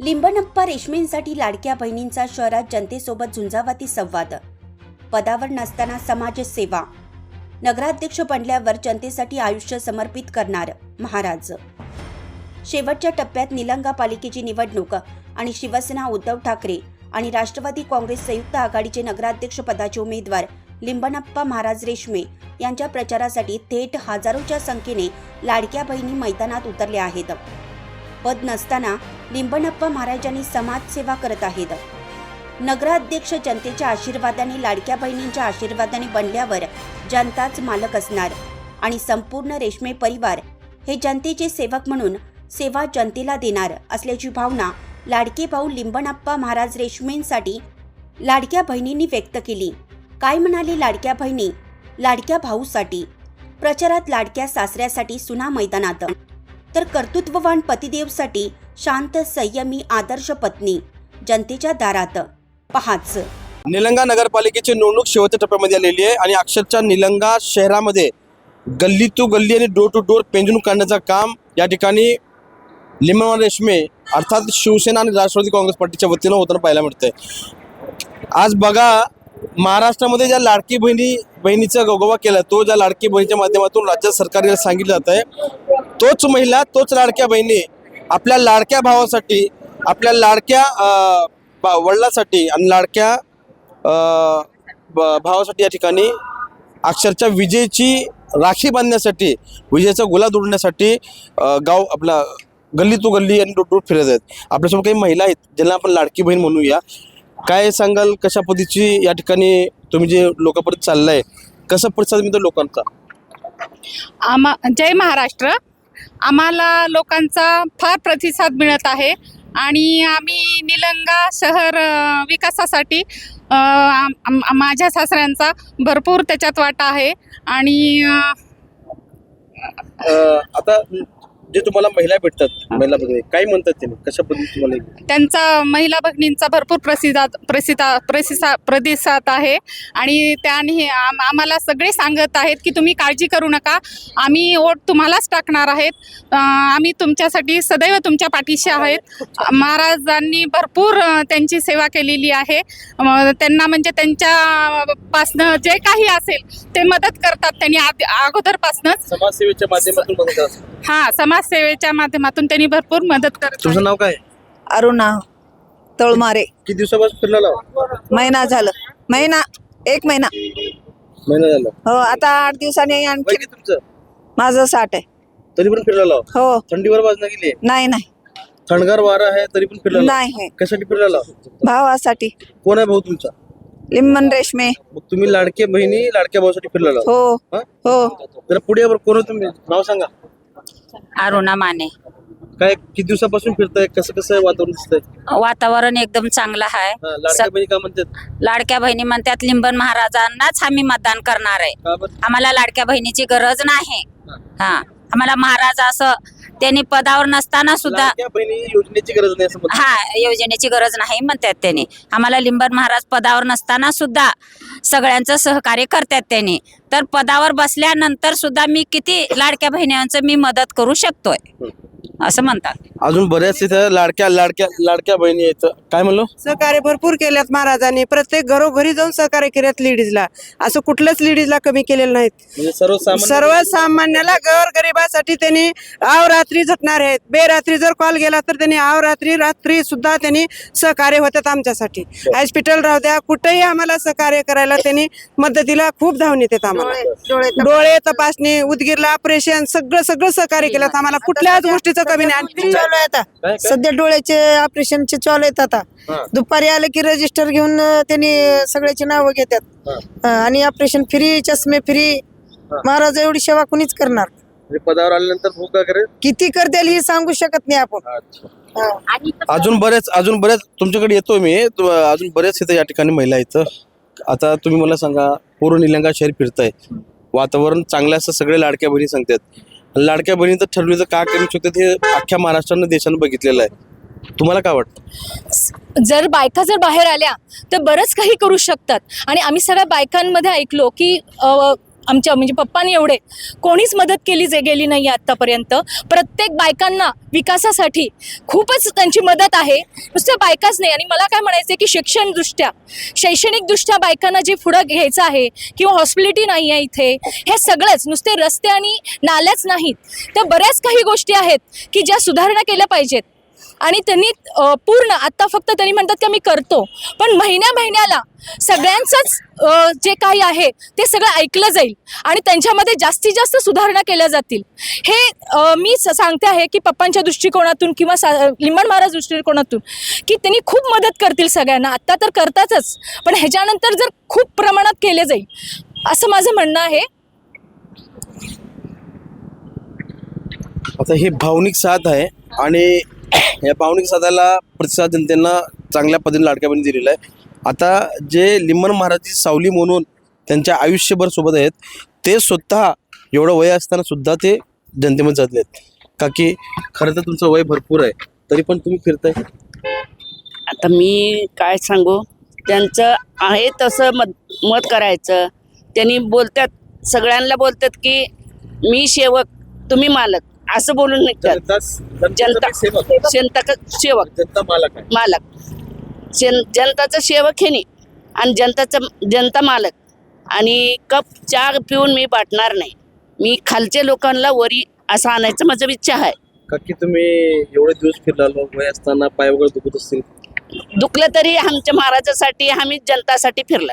लिंबनप्पा रेशमींसाठी लाडक्या बहिणींचा शहरात जनतेसोबत झुंजावाती संवाद. पदावर नसताना समाजसेवा नगराध्यक्ष बनल्यावर जनतेसाठी आयुष्य समर्पित करणार महाराज. शेवटच्या टप्प्यात निलंगा पालिकेची निवडणूक आणि शिवसेना उद्धव ठाकरे आणि राष्ट्रवादी काँग्रेस संयुक्त आघाडीचे नगराध्यक्ष पदाचे उमेदवार लिंबनप्पा महाराज रेशमे यांच्या प्रचारासाठी थेट हजारोच्या संख्येने लाडक्या बहिणी मैदानात उतरल्या आहेत. पद नसताना लिंबनप्पा महाराजांनी समाजसेवा करत आहेत. नगराध्यक्ष जनतेच्या आशीर्वादाने लाडक्या बहिणींच्या आशीर्वादाने बनल्यावर जनताच मालक असणार आणि संपूर्ण रेशमे परिवार हे जनतेचे सेवक म्हणून सेवा जनतेला देणार असल्याची भावना लाडके भाऊ लिंबनप्पा महाराज रेशमेंसाठी लाडक्या बहिणींनी व्यक्त केली. काय म्हणाली लाडक्या बहिणी? लाडक्या भाऊसाठी. प्रचारात लाडक्या सासऱ्यासाठी सुना मैदानात. तर कर्तृत्ववान पतिदेवसाठी शांत संयमी आदर्श पत्नी जनतेच्या दारात. पहाच. निलंगा नगरपालिकेची निवडणूक शेवटच्या टप्प्यामध्ये आलेली आहे आणि अक्षरशः निलंगा शहरामध्ये गल्ली टू गल्ली आणि डोर टू डोर पेंजून काढण्याचं काम या ठिकाणी लिंबन रेशमे अर्थात शिवसेना आणि राष्ट्रवादी काँग्रेस पार्टीच्या वतीनं होताना पाहायला मिळतंय. आज बघा महाराष्ट्रामध्ये ज्या लाडकी बहिणी बहिणीचा गोगोवा केला तो ज्या लाडकी बहिणीच्या माध्यमातून राज्य सरकारने सांगितलं जात आहे तोच महिला तोच लाडक्या बहिणी आपल्या लाडक्या भावासाठी आपल्या लाडक्या बा- वडिलासाठी आणि लाडक्या ब- भावासाठी या ठिकाणी अक्षरशः विजेची राखी बांधण्यासाठी विजेचा गुलाब उडण्यासाठी गाव आपला गल्ली तो गल्ली आणि डोर फिरत आहेत. आपल्यासोबत काही महिला आहेत ज्यांना आपण लाडकी बहीण म्हणूया. काय सांगाल कशा पद्धतीची या ठिकाणी तुम्ही जे लोकांपर्यंत चाललाय? कसा प्रतिसाद मिळतो लोकांचा? आम्हा जय महाराष्ट्र. आम्हाला लोकांचा फार प्रतिसाद मिळत आहे. आणि आम्ही निलंगा शहर विकासासाठी माझ्या सासऱ्यांचा भरपूर त्याच्यात वाटा आहे. आणि आता जे तुम्हाला महिला भेटतात महिला भगिनी काय म्हणतात त्यांनी कशा पद्धतीने तुम्हाला त्यांचा महिला भगिनींचा भरपूर प्रसिद्धात प्रसिद्धा प्रतिसा प्रतिसाद आहे. आणि त्याने आम आम्हाला सगळे सांगत आहेत की तुम्ही काळजी करू नका. आम्ही वोट तुम्हालाच टाकणार आहेत. अं, आम्ही तुमच्यासाठी सदैव तुमच्या पाठीशी आहेत. महाराजांनी भरपूर अं, त्यांची सेवा केलेली आहे. अं, त्यांना म्हणजे त्यांच्यापासनं जे काही असेल ते मदत करतात त्यांनी अगोदरपासनंच. समाजसेवेच्या माध्यमातून बघत असतात. हां समाजसेवेच्या माध्यमातून त्यांनी भरपूर मदत करत तुमचं नाव काय? अरुणा तळमारे. किती दिवसापासून फिरलेला महिना झालं. महिना एक महिना. महिना झाला. हो आता आठ दिवसांनी वय आणखी किती तुमचं? माझं साठ आहे. तरी पण फिरलेला हो. थंडीवर बाजना गेली नाही नाही. थंडगार वारा आहे तरी पण फिरलेला नाही कशासाठी फिरलेला भावासाठी. कोण आहे भाऊ तुमचा? लिंबन रेशमे. मग तुम्ही लाडके बहिणी लाडक्या भाऊसाठी फिरलेला हो. हा? हो. जरा पुढे कोण आहे तुम्ही? नाव सांगा. अरुणा माने. काय किती दिवसापासून फिरताय? कसं कसं वातावरण दिसतंय? वातावरण एकदम चांगलं हा, आहे लाडक्या बहिणी का म्हणतात? लाडक्या बहिणी म्हणतात लिंबन महाराजांनाच आम्ही मतदान करणार आहे. का बरं? आम्हाला लाडक्या बहिणीची गरज नाही. हा. आम्हाला महाराज असं त्यांनी पदावर नसताना सुद्धा लाडक्या बहिणी योजनेची गरज नाही असं म्हणतात. हा योजनेची गरज नाही म्हणतात त्यांनी. आम्हाला लिंबन महाराज पदावर नसताना सुद्धा सगळ्यांचं सहकार्य करतात त्यांनी. तर पदावर बसल्यानंतर सुद्धा मी किती लाडक्या बहिण्यांचं मी मदत करू शकतोय? असं म्हणतात. अजून बऱ्याच तिथं लाडक्या लाडक्या लाडक्या बहिणी आहेत. काय म्हणलो? सहकार्य भरपूर केल्यात महाराजांनी. प्रत्येक घरोघरी जाऊन सहकार्य केल्यात लेडीजला. असं कुठल्याच लेडीजला कमी केलेलं नाहीत. म्हणजे सर्वसामान्य सर्वसामान्याला घर गरिबासाठी त्यांनी आव रात्री झटणार आहेत. बेरात्री जर कॉल गेला तर त्यांनी आव रात्री रात्री सुद्धा त्यांनी सहकार्य होतात आमच्यासाठी. हॉस्पिटल राहू द्या कुठेही आम्हाला सहकार्य करायला त्यांनी मदतीला खूप धावून येतात आम्हाला. डोळे तपासणी. उदगीरला ऑपरेशन सगळं सगळं सहकार्य केलं आम्हाला कुठल्याच गोष्टीचं कमी नाही. आणि चालू आहे आता. सध्या डोळ्याचे ऑपरेशनचे चालू आहेत आता. दुपारी आले की रजिस्टर घेऊन त्यांनी सगळ्याची नावं घेतात आणि ऑपरेशन फ्री चष्मे फ्री महाराज एवढी सेवा कुणीच करणार. म्हणजे पदावर आल्यानंतर किती करतील ही सांगू शकत नाही आपण. अजून बरेच अजून बरेच तुमच्याकडे येतो मी. तु- अजून बरेच इथं या ठिकाणी महिला आहेत. आता तुम्ही मला सांगा पूर्ण निलंगा शहर फिरताय वातावरण चांगलं असं सगळे लाडक्या बहिणी सांगतात. लाडक्या बहिणीचं ठरवलं का करू शकतात हे अख्ख्या महाराष्ट्रानं देशानं बघितलेलं आहे. तुम्हाला काय वाटतं? जर बायका जर बाहेर आल्या तर बरंच काही करू शकतात. आणि आम्ही सगळ्या बायकांमध्ये ऐकलो की आमच्या म्हणजे पप्पांनी एवढे. कोणीच मदत केली जे गेली नाही आहे आत्तापर्यंत. प्रत्येक बायकांना विकासासाठी खूपच त्यांची मदत आहे. नुसत्या बायकाच नाही. आणि मला काय म्हणायचं आहे की शिक्षणदृष्ट्या शैक्षणिकदृष्ट्या बायकांना जे पुढं घ्यायचं आहे किंवा हॉस्पिटॅलिटी नाही आहे इथे हे सगळंच नुसते रस्ते आणि नाल्याच नाहीत. त्या बऱ्याच काही गोष्टी आहेत की ज्या सुधारणा केल्या पाहिजेत. आणि त्यांनी पूर्ण आत्ता फक्त त्यांनी म्हणतात की मी करतो. पण महिन्या महिन्याला सगळ्यांचंच जे काही आहे ते सगळं ऐकलं जाईल आणि त्यांच्यामध्ये जास्तीत जास्त सुधारणा केल्या जातील. हे मी सांगते आहे की पप्पांच्या दृष्टिकोनातून किंवा सा लिंबण महाराज दृष्टिकोनातून की त्यांनी खूप मदत करतील सगळ्यांना. आत्ता तर करतातच पण ह्याच्यानंतर जर खूप प्रमाणात केले जाईल असं माझं म्हणणं आहे. आता हे भावनिक साथ आहे आणि या भावनिक साधायला प्रतिसाद जनतेनं चांगल्या पद्धतीने लाडक्या बहिणी दिलेला आहे. आता जे लिंबन महाराजची सावली म्हणून त्यांच्या आयुष्यभर सोबत आहेत ते स्वतः एवढं वय असताना सुद्धा ते जनतेमध्ये जातले आहेत. का की खरं तर तुमचं वय भरपूर आहे तरी पण तुम्ही फिरताय. आता मी काय सांगू? त्यांचं आहे तसं मत मत करायचं. त्यांनी बोलतात सगळ्यांना बोलतात की मी सेवक तुम्ही मालक. असं बोलून निघतात जनता जनता सेवक. जनता मालक मालक. जन जनताचं सेवक हे नाही. आणि जनताचं जनता मालक. आणि कप चहा पिऊन मी पाठणार नाही. मी खालच्या लोकांना वरी असं आणायचं माझं इच्छा आहे. का की तुम्ही एवढे दिवस फिरला वय असताना पाय वगैरे दुखत असतील? दुखलं तरी आमच्या महाराजासाठी आम्ही जनतासाठी फिरलं.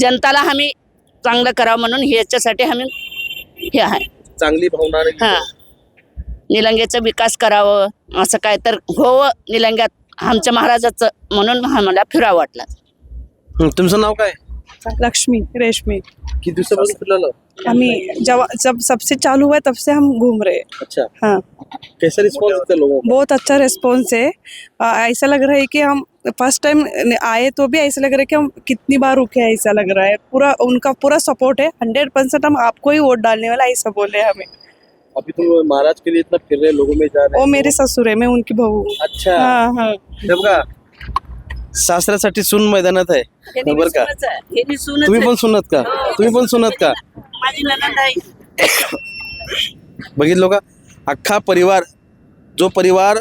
जनताला आम्ही चांगलं करावं म्हणून ह्याच्यासाठी आम्ही हे आहे. चांगली भावना हां. निलंग्याचा विकास करावं असं काय तर होवं निलंग्यात आमच्या महाराजाचं म्हणून आम्हाला फिरावं वाटलं. हं, तुमचं नाव काय? लक्ष्मी रेशमी. किती दिवसापासून फिरलेलं? हमें जब जब सबसे चालू हुआ तब से हम घूम रहे हैं. अच्छा. हाँ. कैसा रिस्पॉन्स देते हैं लोगों को? बहुत अच्छा रिस्पॉन्स है. आ, ऐसा लग रहा है कि हम फर्स्ट टाइम आए तो भी ऐसा लग रहा है कि हम कितनी बार रुके हैं ऐसा लग रहा है. पूरा उनका पूरा सपोर्ट है. हंड्रेड परसेंट हम आपको ही वोट डालने वाला ऐसा बोले हमें. अभी तुम महाराज के लिए इतना फिर रहे लोगों में जा रहे वो मेरे ससुर है मैं उनकी बहू हूँ। अच्छा। हाँ हाँ। हे बघा सासऱ्यासाठी सून मैदानात आहे बरं का? तुम्ही पण सुनत का? तुम्ही पण सुनत का? माझी ननंद आहे. बघितलं का? अख्खा परिवार जो परिवार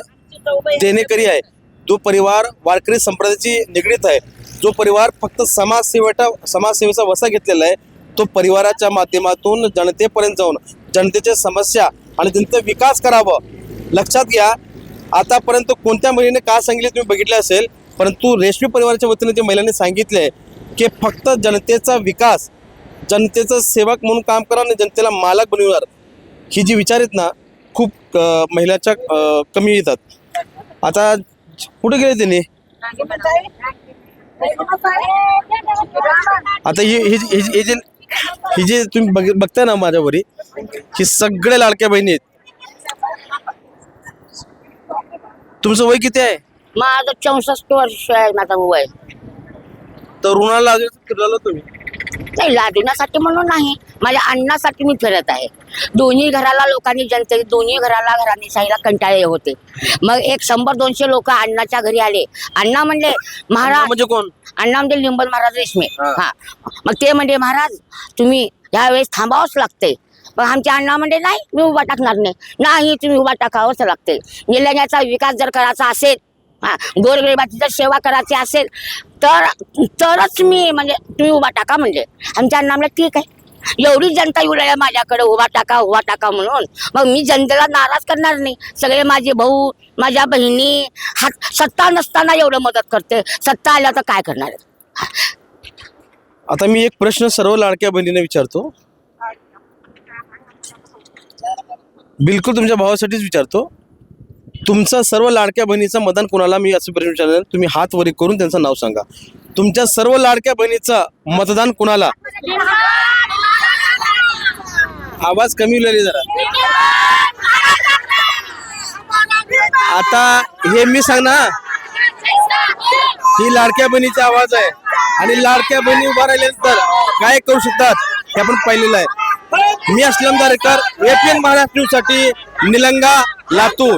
देणेकरी आहे जो परिवार वारकरी संप्रदायाची निगडीत आहे. जो परिवार फक्त समाजसेवेचा समाजसेवेचा वसा घेतलेला आहे तो परिवाराच्या माध्यमातून जनतेपर्यंत जाऊन जनतेच्या समस्या आणि त्यांचा विकास करावं. लक्षात घ्या आतापर्यंत कोणत्या महिलेने का सांगितले तुम्ही बघितले असेल परंतु रेशमी परिवाराच्या वतीने जे महिलांनी सांगितले की फक्त जनतेचा विकास जनतेचं सेवक म्हणून काम करा आणि जनतेला मालक बनवणार. ही जी विचार आहेत ना खूप महिलाच्या कमी येतात. आता कुठे गेले त्यांनी? आता ही ही ही ही जे ही जे तुम्ही बघ बघताय ना माझ्यावरी ही सगळे लाडक्या बहिणी आहेत. तुमचं वय किती आहे? माझं चौसष्ट वर्ष आहे माझा वय तरुणाला तुम्ही? नाही लादण्यासाठी म्हणून नाही माझ्या अन्नासाठी मी फिरत आहे. दोन्ही घराला लोकांनी जनते दोन्ही घराला घराने शाहीला कंटाळे होते. मग एक शंभर दोनशे लोक अण्णाच्या घरी आले. अण्णा म्हणले महाराज म्हणजे कोण? अण्णा म्हणजे लिंबन महाराज रेशमे. हा. मग ते म्हणजे महाराज तुम्ही यावेळेस थांबावंच लागते. पण आमचे अण्णा म्हणजे नाही मी उभा टाकणार नाही. नाही तुम्ही उभा टाकावंच लागते. निलंग्याचा विकास जर करायचा असेल गोरगरिबाची जर सेवा करायची असेल तर तरच मी म्हणजे तुम्ही उभा टाका म्हणजे. आमच्या अण्णा ठीक आहे. एवढी जनता येऊ लागल्या माझ्याकडे उभा टाका उभा टाका म्हणून. मग मी जनतेला नाराज करणार नाही. सगळे माझे भाऊ माझ्या बहिणी हात सत्ता नसताना एवढं मदत करते. सत्ता आल्या तर काय करणार? आता मी एक प्रश्न सर्व लाडक्या बहिणीने विचारतो. बिलकुल तुमच्या भावासाठीच विचारतो. तुमचा सर्व लाडक्या बहिणीचं मतदान कोणाला मी असं प्रश्न विचारलं तुम्ही हात वरी करून त्यांचं नाव सांगा. तुमच्या सर्व लाडक्या बहिणीचं मतदान कोणाला? आवाज कमी होईल जरा. आता हे मी सांगणार ही. लाडक्या बहिणीचा आवाज आहे. आणि लाडक्या बहिणी उभा राहिल्यानंतर काय करू शकतात हे आपण पाहिलेलं आहे. मी असलम दारेकर एपीएन महाराष्ट्र न्यूजसाठी निलंगा लातूर.